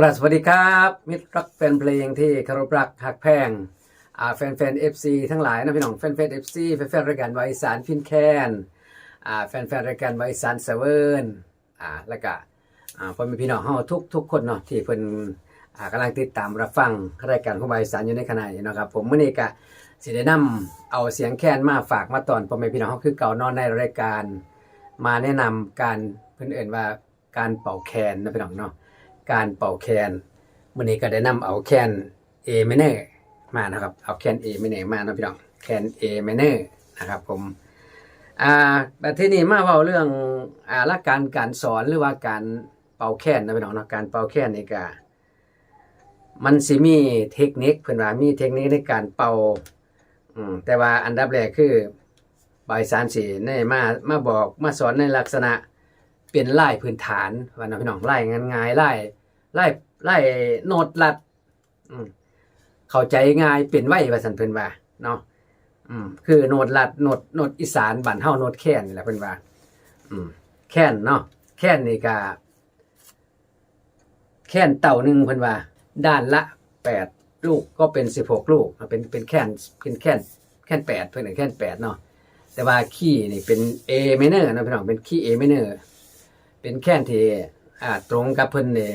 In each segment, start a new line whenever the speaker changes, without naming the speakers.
กราบสวัสดีครับ มิตรรักแฟนเพลงที่คารพรักหักแพงอ่าแฟนแฟนเอฟซีทั้งหลายนะพี่น้องแฟนแฟนเอฟซีแฟนแฟนรายการวายสารพินแคนอ่าแฟนแฟนรายการวายสารเซเว่นอ่าแล้วก็อ่าพ่อแม่พี่น้องเฮาทุกทุกคนเนาะที่เพิ่นอ่ากำลังติดตามรับฟังรายการของวายสารอยู่ในขณะนี้นะครับผมมื้อนี้ก็สิได้นำเอาเสียงแคนมาฝากมาตอนพ่อแม่พี่น้องเฮาคือเก่านอนในรายการมาแนะนำการเพิ่นเอ่นว่าการเป่าแคนนะพี่น้องเนาะ การเป่าแคนวันนี้ก็ได้นำเอาแคน A minor มานะครับ เอาแคน A minor มานะพี่น้องแคน A minor นะครับผมอ่าแบบที่นี่มาเว้าเรื่องอ่าหลักการการสอนหรือว่าการเป่าแคนนะพี่น้องนะการเป่าแคนนี่ก็มันสิมีเทคนิคเพิ่อนว่ามีเทคนิคในการเป่าอืมแต่ว่าอันดับแรกคือบายสารสีในมามาบอกมาสอนในลักษณะเป็นไล่พื้นฐานว่านะพี่น้องไล่งานง่ายไล่ ไล่ไล่โนดลัด อืมเข้าใจง่ายเป็นไว้ว่าสันเพิ่นว่าเนาะอืมคือโนดลัดโนดโนดอีสานบ้านเฮาโนดแค้นนี่แหละเพิ่นว่า อืมแค้นเนาะแค้นนี่ก็แค้นเต่าหนึงเพิ่นว่า ด้านละ8ลูกก็เป็น16ลูกเป็นเป็นแค้นเป็นแค้นแค้น8เพิ่นน่ะแค้น8เนาะแต่ว่าคีย์นี่เป็น A minor นะพี่น้องเป็นคีย์ A minor เป็นแค่นที่อ่าตรงกับเพิ่นนี่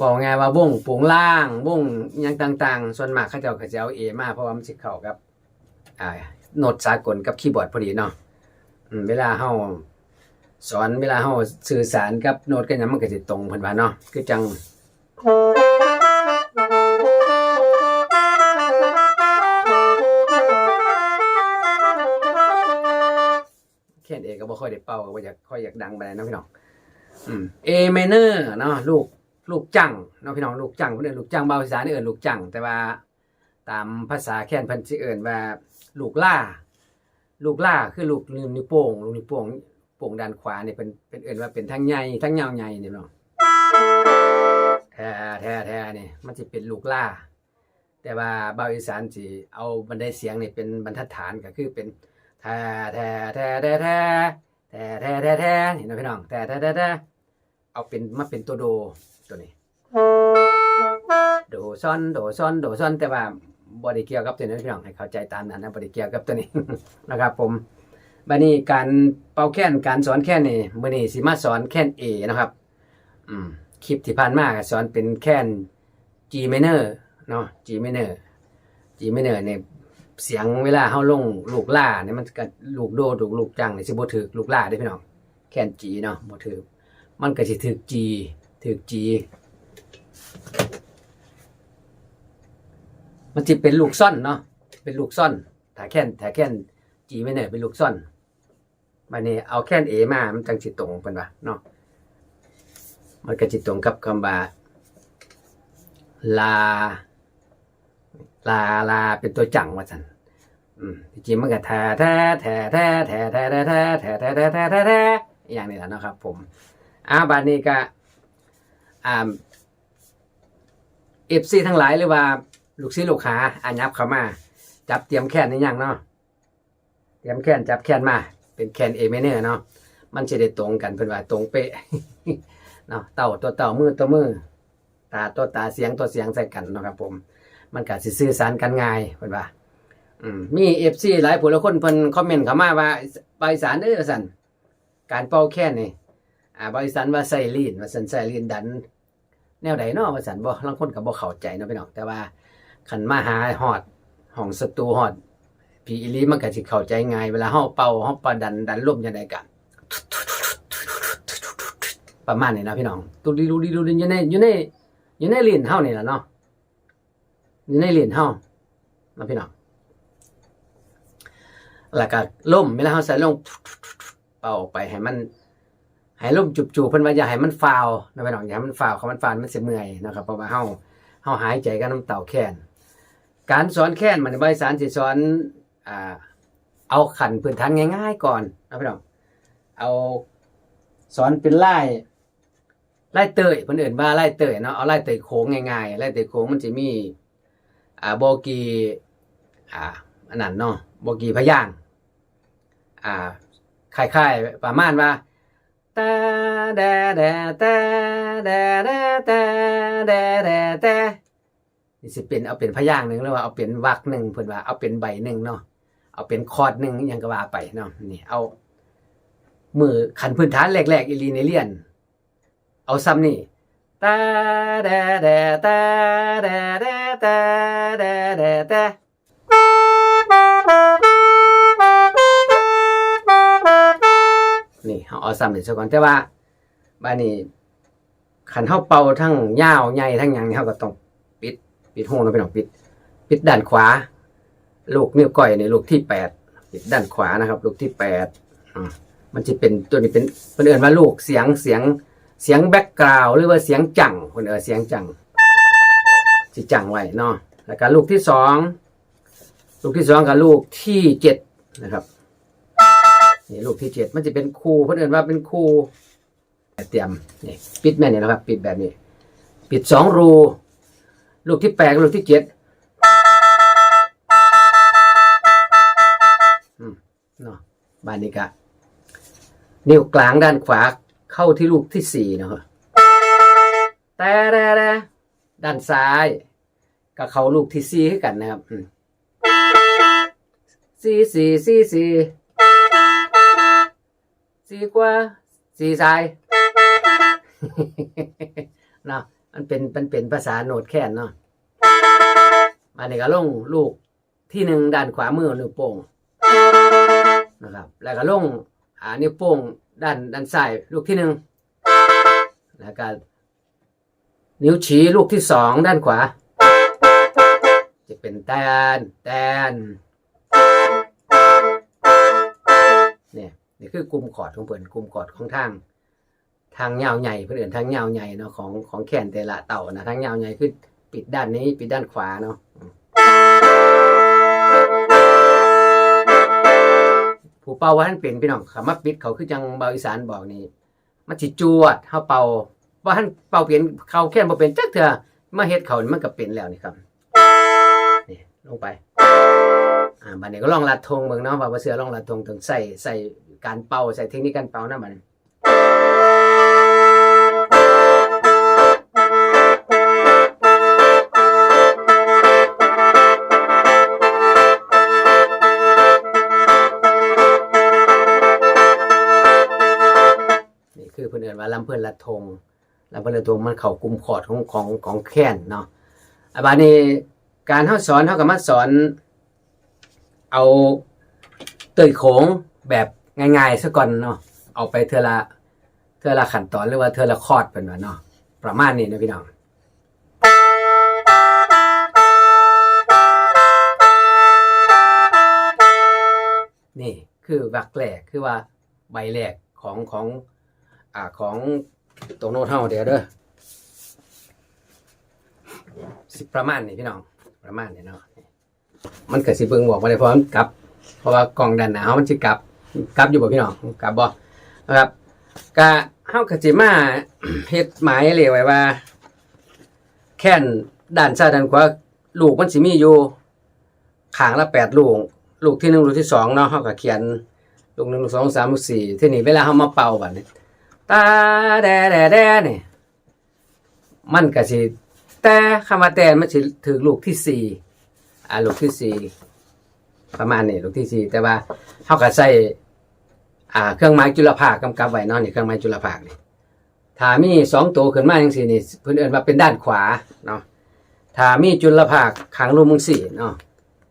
บอกไงว่าวงปูงล่างวงยังต่างๆ ส่วนมากเขาเจ้าก็จะเอา A มาเพราะว่ามันสิเข้ากับอ่าโน้ตสากลกับคีย์บอร์ดพอดีเนาะเวลาเฮาสอนเวลาเฮาสื่อสารกับโน้ตกันยังมันก็สิตรงเพิ่นว่าเนาะคือจังแค่น A ก็บ่ค่อยได้เป่าก็บ่อยากค่อยอยากดังไปานใดเนาะพี่น้องอืม A minor เนาะลูก ลูกจังเนาะพี่น้องลูกจังเพิ่นเอิ้นลูกจังเบาอีสานเอิ้นลูกจังแต่ว่าตามภาษาแค้นเพิ่นสิเอิ้นว่าลูกล่า ลูกล่าคือลูกนิ้วโป้งลูกนิ้วโป้งโป้งด้านขวาเนี่ยเป็นเป็นเอิ้นว่าเป็นทั้งใหญ่ทั้งยาวใหญ่นี่เนาะแท้แท้แท้นี่มันสิเป็นลูกล่า แต่ว่าเบาอีสานสิเอาบันไดเสียงนี่เป็นบรรทัดฐานก็คือเป็นแท้แท้แท้แท้แท้แท้แท้แท้แท้นี่นะพี่น้องแท้แท้แท้แท้เอาเป็นมาเป็นตัวโด ตัวนี้ โดซอนโดซอนโดซอนแต่ว่าบ่ได้เกียวกับตัวนี้พี่น้องให้เข้าใจตามนั้นนะบ่ได้เกียวกับตัวนี้ นะครับ ผมบัดนี้การเป่าแค้นการสอนแค้นนี่มื้อนี้สิมาสอนแค้น A นะครับ อืมคลิปที่ผ่านมาสอนเป็นแค้น G minor เนาะ G minor G minor เนี่ยเสียงเวลาเฮาลงลูกล่าเนี่ยมันก็ลูกโดลูกลูกจังนี่สิบ่ถึกลูกล่าเด้พี่น้องแค้น G เนาะบ่ถึกมันก็สิถึก G ถึก G มันจะเป็นลูกซ่อนเนาะเป็นลูกซ่อนถ้าแค่นถ้าแค่นจีไม่เนี่ยเป็นลูกซ่อนบันนี้เอาแค่นเอมา มันจังสิตรงเป็นว่าเนาะมันก็จิตตรงกับคำว่าลา ลาลาเป็นตัวจังว่าสันอืมจริงมันก็แท้แท้แท้แท้แท้แท้แท้แท้แท้แท้แท้แท้อย่างนี้แหละนะครับผม อ่าบานนี้ก็ อ่าเอฟซีทั้งหลายหรือว่า ลูกศิษย์ลูกหาอันยับเข้ามา จับเตรียมแค้นในยังเนาะเตรียมแค้นจับแค้นมา เป็นแค้นเอเมเนอร์เนาะมันจะได้ตรงกันเพิ่นว่าตรงเป๊ะเนาะเต่าตัวเต่ามือตัวมือตาตัวตาเสียงตัวเสียงใส่กันเนาะครับผม มันก็สิสื่อสารกันง่ายเพิ่นว่าอืมีเอฟซีหลายผู้ละคนเพิ่นคอมเมนต์เข้ามาว่าบสารเด้อสั่นการเป่าแค้นนี่ อ่าบริสารว่าใส่ลีนว่าสันใส่ลีนดัน แนวใดเนาะว่าสันบ่ลางคนก็บ่เข้าใจเนาะพี่น้องแต่ว่าคันมาหาฮอดห้องศัตรูฮอดผีอีลีมันก็สิเข้าใจง่ายเวลาเฮาเป่าเฮาปาดันดันลมจังไดก็ประมาณนี้นะพี่น้องตุดิดูดิดูดิอยู่ในอยู่ในอยู่ในลิ้นเฮานี่ล่ะเนาะอยู่ในลิ้นเฮานะพี่น้องแล้วก็ลมเวลาเฮาใส่ลงเป่าออกไปให้มัน ให้ลมจุบๆเพิ่นว่าอย่าให้มันฟาวนะพี่น้องอย่าให้มันฟาวเขามันฟาวมันสิเมื่อยนะครับเพราะว่าเฮาเฮาหายใจกับน้ำเต่าแค้นการสอนแค้นมันใบสารสิสอนอ่าเอาขันพื้นฐานง่าย ๆ ก่อนนะพี่น้องเอาสอนเป็นไล่ไล่เตยเพิ่นเอิ้นว่าไล่เตยเนาะเอาไล่เตยโค้งง่ายๆไล่เตยโค้งมันจะมีอ่าโบกีอ่าอันนั้นเนาะโบกีพยางอ่าคล้ายๆประมาณว่า ตาแดแดแตแดแดแตแดแดแตนี่สิเป็นเอาเป็นพยางหนึ่งหรือว่าเอาเป็นวรรคหนึ่งเพิ่นว่าเอาเป็นใบหนึ่งเนาะเอาเป็นคอร์ดหนึ่งยังก็ว่าไปเนาะนี่เอา มือขันพื้นฐานแรกๆอีหลีในเรียน เอาซ้ำนี่ตาแดแดตาแดแดตาแดแดแต นี่เอาเอาซ้ำนี่ซะก่อนแต่ว่าบ้านนี้ขันเฮาเป่าทั้งยาวใหญ่ทั้งหยังนี่เฮาก็ต้องปิดปิดหูเนาะพี่น้องปิด ปิดด้านขวา ลูกนิ้วก้อยนี่ลูกที่แปดปิดด้านขวานะครับ ลูกที่แปดมันจะเป็นตัวนี้เป็นเป็นเอื่นว่าลูกเสียงเสียงเสียงแบ็กกราวหรือว่าเสียงจังคนเออเสียงจังสิจังไว้เนาะแล้วก็ลูกที่สองลูกที่สองกับลูกที่เจ็ดนะครับ นี่ลูกที่เจ็ดมันจะเป็นคูเพื่อนเอ่นว่าเป็นคูเตรียมนี่ปิดแม่เนี่ยนะครับ ปิดแบบนี้ ปิดสองรู ลูกที่แปดลูกที่เจ็ดอืมเนาะบานนี้กะนิ้วกลางด้านขวาเข้าที่ลูกที่สี่นะครับแต่แต่ด้านซ้ายก็เข้าลูกที่สี่ให้กันนะครับอืมสี่สี่สี่สี่ สี่กว่าสี่ซ้ายเนาะมันเป็นมันเป็นภาษาโนดแค่นเนาะมาในก็ลงลูกที่หนึ่งด้านขวามือนิ้วโป้งนะครับ แล้วก็ลงอ่านิ้วโป้งด้านด้านซ้ายลูกที่หนึ่งแล้วก็นิ้วชี้ลูกที่สองด้านขวา จะเป็นแตนแตน นี่ยคือกลุ่มคอร์ดของเพิ่นกลุ่มคอร์ดของทาง ทางยาวใหญ่เพื่อนทางยาวใหญ่เนาะของของแขนแต่ละเต่านะทางยาวใหญ่คือปิดด้านนี้ปิดด้านขวาเนาะผู้เป่าว่าท่านเป็นพี่น้องคำว่าปิดเขาคือจังเบาอีสานบอกนี่มันสิจวดเฮาเป่าว่าท่านเป่าเปลี่ยนเขาแค่นบ่เป็นจักเถื่อมาเฮ็ดเขานี่มันก็เป็นแล้วนี่ครับนี่ลงไปอ่าบัดนี้ก็ลองลัดธงเบิ่งเนาะว่าบ่เสือลองลัดธงต้องใส่ใส่ การเป่าใส่เทคนิคการเป่านำบันนี่คือเพิ่นเอินว่าลำเพิ่อนลัดธงลำเพิ่อนลัดธงมันเข้ากุมคอดของของของแค้นเนาะอะบัดนี้การเฮาสอนเฮาก็มาสอน เอาเตยโขงแบบ ง่ายๆซะก่อนเนาะเอาไปเทื่อละเทื่อละขั้นตอนหรือว่าเทื่อละคอร์ดเพิ่นว่าเนาะประมาณนี้นะพี่น้องนี่คือวักแรกคือว่าใบแรกของของอ่าของตรงโน้ตเฮาเดี๋ยวเด้อสิประมาณนี้พี่น้องประมาณนี้เนาะมันเก็สิเบิ่งบอกว่าได้เพราะมันกลับ เพราะว่ากล่องด้านหน้าเฮามันสิกลับ กลับอยู่บ่พี่น้องกลับบ่นะครับก็เฮาก็สิมาเฮ็ดหมายเลยไว้ว่า แค่นด้านซ้ายด้านขวาลูกมันสิมีอยู่ข้างละแปดลูก ลูกที่หนึ่งลูกที่สองเนาะเขาก็เขียน ลูกหนึ่งลูกสองลูกสามลูกสี่ที่นี่เวลาเขามาเป่าบัดนี้ตาแดแดแดนี่มันก็สิแต่คำว่าแต่มันสิถือลูกที่สี่อ่าลูกที่สี่ประมาณนี้ลูกที่สี่แต่ว่าเขาก็ใส่ อ่า เครื่องไม้จุลภาคกำกับไว้เนาะนี่เครื่องไม้จุลภาคนี่ถ้ามีสองตัวขึ้นมาจังสี่นี่เพิ่นเอิ้นว่าเป็นด้านขวาเนาะถ้ามีจุลภาคขังรูมึงสี่เนาะ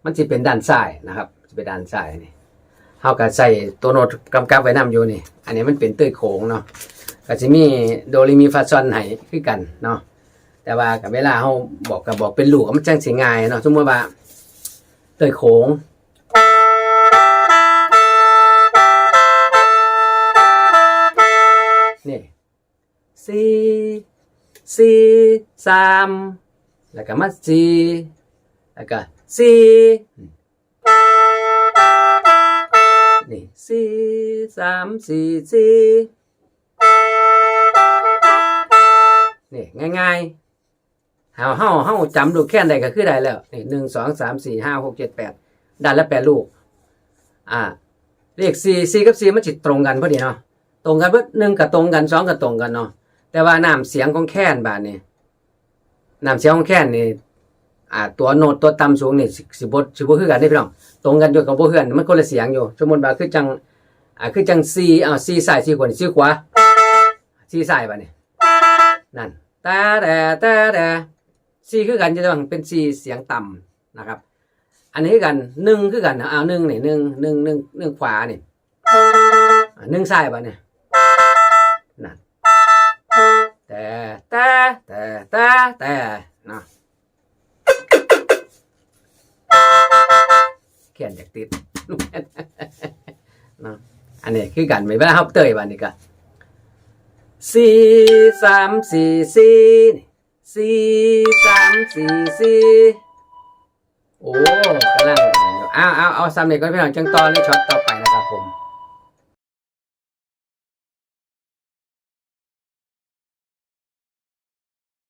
มันจะเป็นด้านซ้ายนะครับจะเป็นด้านซ้ายนี่เฮาก็ใส่ตัวโน้ตกำกับไว้นํอยู่นี่ อันนี้มันเป็นเต้ยโขงเนาะก็จะมีโดเรมีฟาซอนให้คือกันเนาะแต่ว่ากับเวลาเฮาบอกก็บบอกเป็นลูกมันจังสิง่ายเนาะสมมติว่าเต้ยโขง สี่สี่สามแล้วก็มาสี่แล้วก็สี่นี่สี่สามสี่สี่นี่ง่ายๆเฮาเฮาเฮาจำลูกแค่นใดก็คือได้แล้วนี่หนึ่งสองสามสี่ห้าหกเจ็ดแปดด้านละแปดลูก อ่าเลขสี่สี่กับสี่มันจิตตรงกันพอดีเนาะตรงกันเบิดหนึ่งกับตรงกันสองกับตรงกันเนาะ แต่ว่าน้ำเสียงของแค้นบาดนี่น้ำเสียงของแค้นนี่อ่าตัวโน้ตตัวต่ำสูงนี่สิบ่สิบ่คือกันเด้พี่น้องตรงกันอยู่กับบ่คือนมันคนละเสียงอยู่สมมติว่าคือจังอ่าคือจัง C อ่า C ซ้าย C ขวา C ขวา C ซ้ายบาดนี่นั่นตาแต่ตาแต่ C คือกันจะต้องเป็น C เสียงต่ำนะครับ อันนี้คือกันหนึ่งคือกันเอาหนึ่งนี่หนึ่งหนึ่งหนึ่งหนึ่งขวานี่หนึ่งซ้ายบาดนี่ แต่แต่แต่แต่แต่เนาะเขียนจากติดเนาะอันนี้คือกันไม่เวลาเฮาเตยบานนี้ก็สี่สามสี่สี่นี่สี่สามสี่สี่โอ้กำลังเอาเอาเอาซ้ำเด็กก็พี่น้องจังตอนในช็อตต่อไปนะครับผม